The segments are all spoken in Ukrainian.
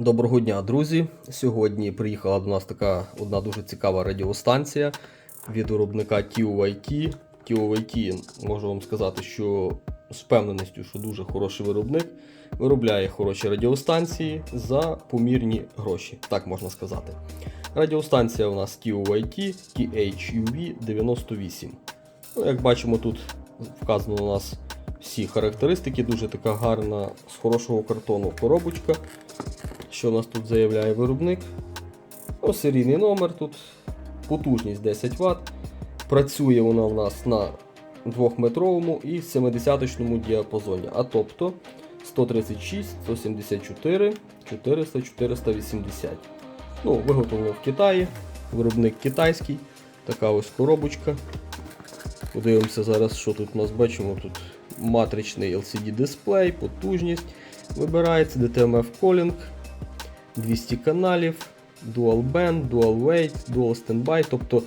Доброго дня, друзі! Сьогодні приїхала до нас така одна дуже цікава радіостанція від виробника TUIT. TUIT, можу вам сказати, що з впевненістю, що дуже хороший виробник, виробляє хороші радіостанції за помірні гроші, так можна сказати. Радіостанція у нас TUIT THUV 98. Ну, як бачимо, тут вказано у нас всі характеристики, дуже така гарна, з хорошого картону коробочка. Що у нас тут заявляє виробник? Ну, серійний номер тут, потужність 10 Вт. Працює вона у нас на 2-метровому і 70-му діапазоні. А тобто 136, 174, 400, 480. Ну, виготовлено в Китаї. Виробник китайський. Така ось коробочка. Подивимося зараз, що тут у нас бачимо. Тут матричний LCD дисплей, потужність. Вибирається DTMF Calling, 200 каналів, Dual Band, Dual Weight, Dual Standby, тобто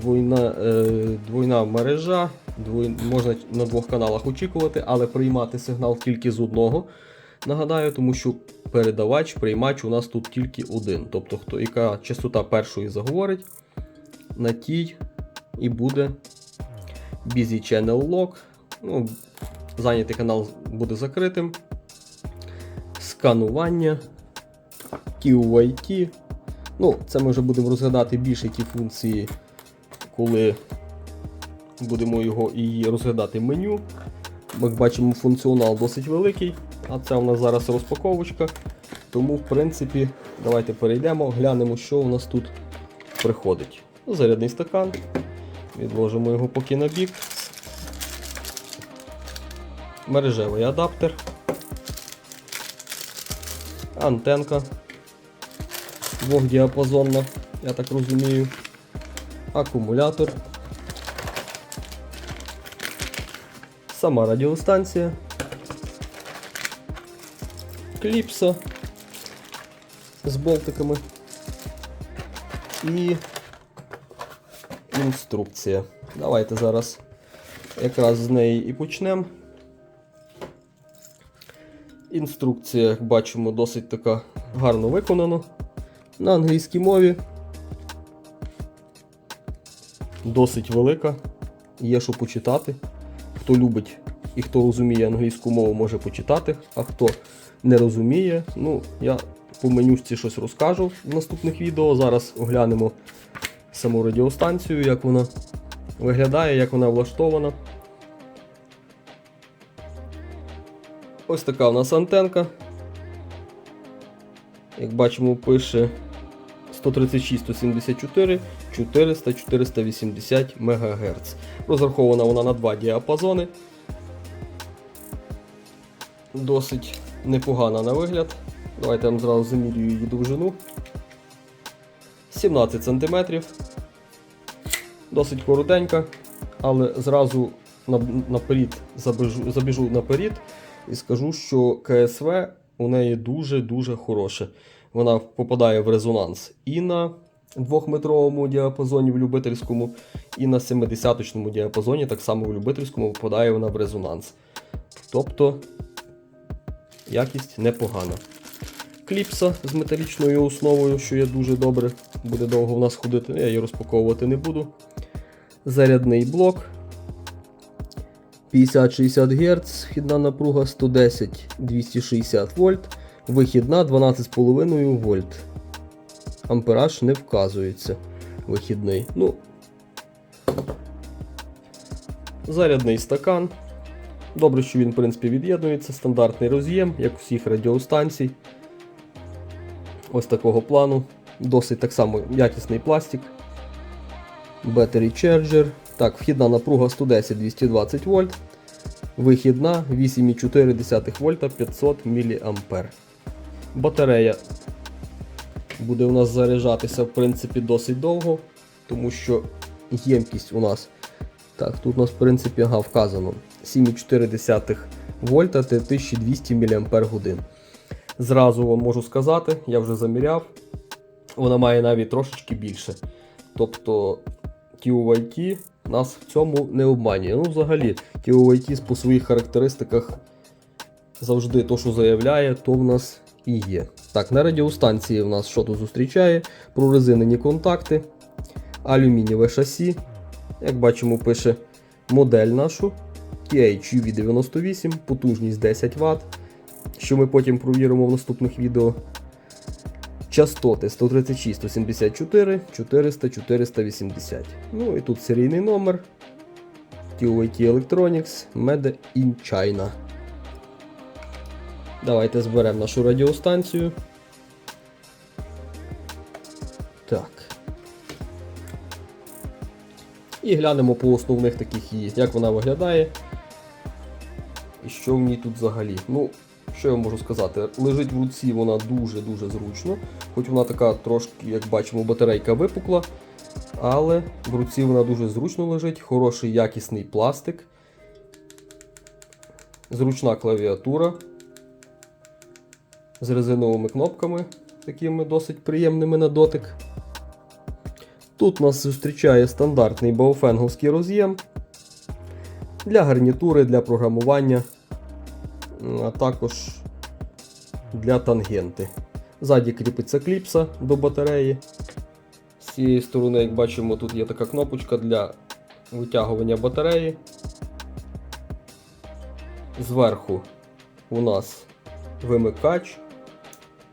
двойна, е, двойна мережа, двой, можна на двох каналах очікувати, але приймати сигнал тільки з одного. Нагадаю, тому що передавач, приймач у нас тут тільки один. Тобто, хто, яка частота першої заговорить, на тій і буде Busy Channel Lock. Ну, Зайнятий канал буде закритим. Сканування. QIT. Ну, це ми вже будемо розглядати більше ті функції, коли будемо його і розглядати меню. Ми бачимо, функціонал досить великий, а це у нас зараз розпаковочка. Тому, в принципі, давайте перейдемо, глянемо, що у нас тут приходить. Зарядний стакан. Відложимо його поки на бік. Мережевий адаптер. Антенка двохдіапазонна, я так розумію. Акумулятор. Сама радіостанція. Кліпса з болтиками. І інструкція. Давайте зараз якраз з неї і почнемо. Інструкція, як бачимо, досить така гарно виконана. На англійській мові. Досить велика. Є що почитати. Хто любить і хто розуміє англійську мову, може почитати, а хто не розуміє, ну, я по менюшці щось розкажу в наступних відео. Зараз оглянемо саму радіостанцію, як вона виглядає, як вона влаштована. Ось така у нас антенка. Як бачимо, пише 136, 174, 400, 480 МГц. Розрахована вона на два діапазони. Досить непогана на вигляд. Давайте я вам зразу замірюю її довжину. 17 см. Досить коротенька, але зразу наперед забіжу, забіжу наперед і скажу, що КСВ у неї дуже-дуже хороше. Вона попадає в резонанс і на 2-метровому діапазоні в любительському, і на 70-точному діапазоні, так само в любительському попадає вона в резонанс. Тобто якість непогана. Кліпса з металічною основою, що є дуже добре, буде довго в нас ходити, я її розпаковувати не буду. Зарядний блок. 50-60 Гц, вхідна напруга 110-260 вольт, вихідна 12,5 вольт. Ампераж не вказується. Вихідний. Ну, Зарядний стакан. Добре, що він, в принципі, від'єднується. Стандартний роз'єм, як у всіх радіостанцій. Ось такого плану. Досить так само якісний пластик. Battery Charger. Так, вхідна напруга 110-220 вольт. Вихідна 8,4 вольта 500 мА. Батарея буде у нас заряджатися в принципі досить довго, тому що ємкість у нас. Так, тут у нас в принципі ага, вказано 7,4 вольта 1200 мАч. Зразу вам можу сказати, я вже заміряв, вона має навіть трошечки більше. Тобто TUIT нас в цьому не обманює. Ну, взагалі, TUIT по своїх характеристиках завжди то, що заявляє, то в нас і є. Так, на радіостанції в нас що тут зустрічає? Прорезинені контакти, алюмінієве шасі. Як бачимо, пише модель нашу THUV98, потужність 10 Вт, що ми потім провіримо в наступних відео. Частоти 136, 174, 400, 480. Ну і тут серійний номер. TOIT Electronics Made in China. Давайте зберемо нашу радіостанцію. Так. І глянемо по основних таких її, як вона виглядає. І що в ній тут взагалі. Ну, що я можу сказати? Лежить в руці вона дуже-дуже зручно. Хоч вона така трошки, як бачимо, батарейка випукла. Але в руці вона дуже зручно лежить, хороший якісний пластик. Зручна клавіатура з резиновими кнопками, такими досить приємними на дотик. Тут нас зустрічає стандартний бауфенговський роз'єм для гарнітури, для програмування, а також для тангенти. Ззаді кріпиться кліпса до батареї. З цієї сторони, як бачимо, тут є така кнопочка для витягування батареї. Зверху у нас вимикач,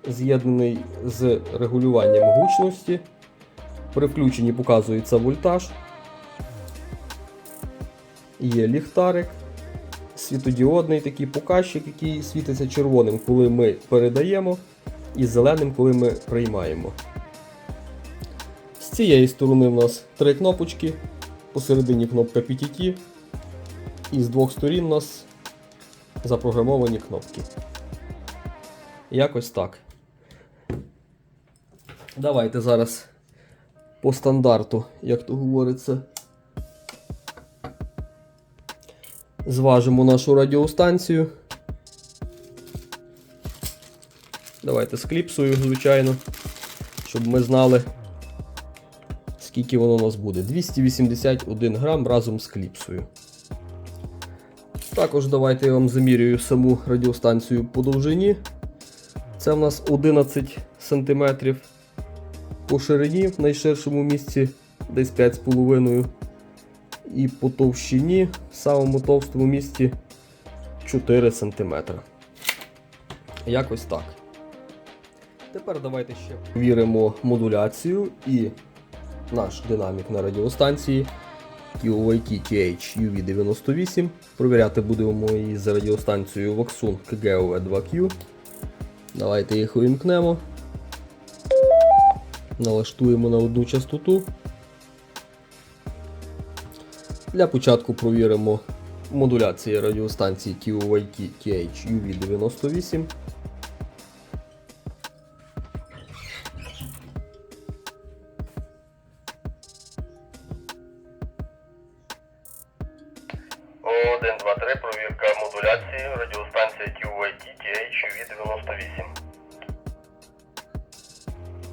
з'єднаний з регулюванням гучності. При включенні показується вольтаж. Є ліхтарик, світодіодний такий показчик, який світиться червоним, коли ми передаємо, і зеленим, коли ми приймаємо. З цієї сторони в нас три кнопочки, посередині кнопка PTT, і з двох сторін у нас запрограмовані кнопки. Якось так. Давайте зараз по стандарту, як то говориться, зважимо нашу радіостанцію. Давайте з кліпсою, звичайно, щоб ми знали, скільки воно у нас буде. 281 грам разом з кліпсою. Також давайте я вам замірюю саму радіостанцію по довжині. Це в нас 11 см. По ширині в найширшому місці десь 5,5 І по товщині в самому товстому місці 4 см. Якось так. Тепер давайте ще перевіримо модуляцію і наш динамік на радіостанції QOIT TH-UV98. Провіряти будемо її за радіостанцією Voxun KGOV 2Q. Давайте їх увімкнемо. Налаштуємо на одну частоту. Для початку провіримо модуляцію радіостанції QOIT TH-UV98. Один, два, три, провірка модуляції, радіостанція QYT TH-UV98.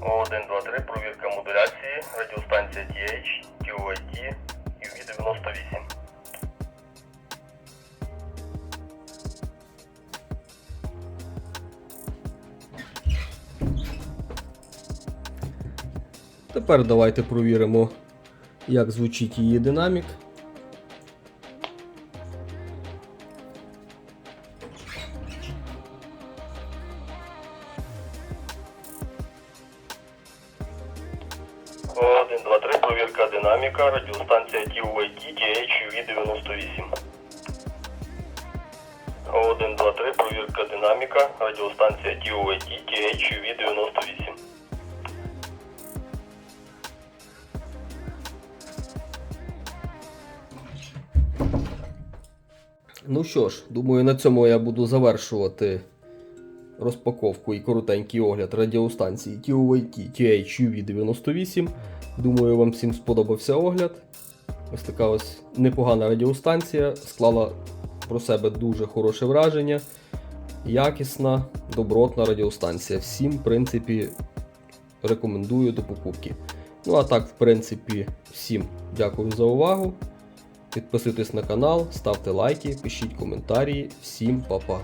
Один, два, три, провірка модуляції, радіостанція TH, QYT, UV98. Тепер давайте провіримо, як звучить її динамік. Один, два, три, провірка динаміка, радіостанція QYT TH-UV98. Один, два, три, провірка динаміка, радіостанція QYT TH-UV98. Ну що ж, думаю, на цьому я буду завершувати розпаковку і коротенький огляд радіостанції TOIT TH-UV98. Думаю, вам всім сподобався огляд. Ось така ось непогана радіостанція. Склала про себе дуже хороше враження. Якісна, добротна радіостанція. Всім, в принципі, рекомендую до покупки. Ну а так, в принципі, всім дякую за увагу. Підписуйтесь на канал, ставте лайки, пишіть коментарі. Всім па-па.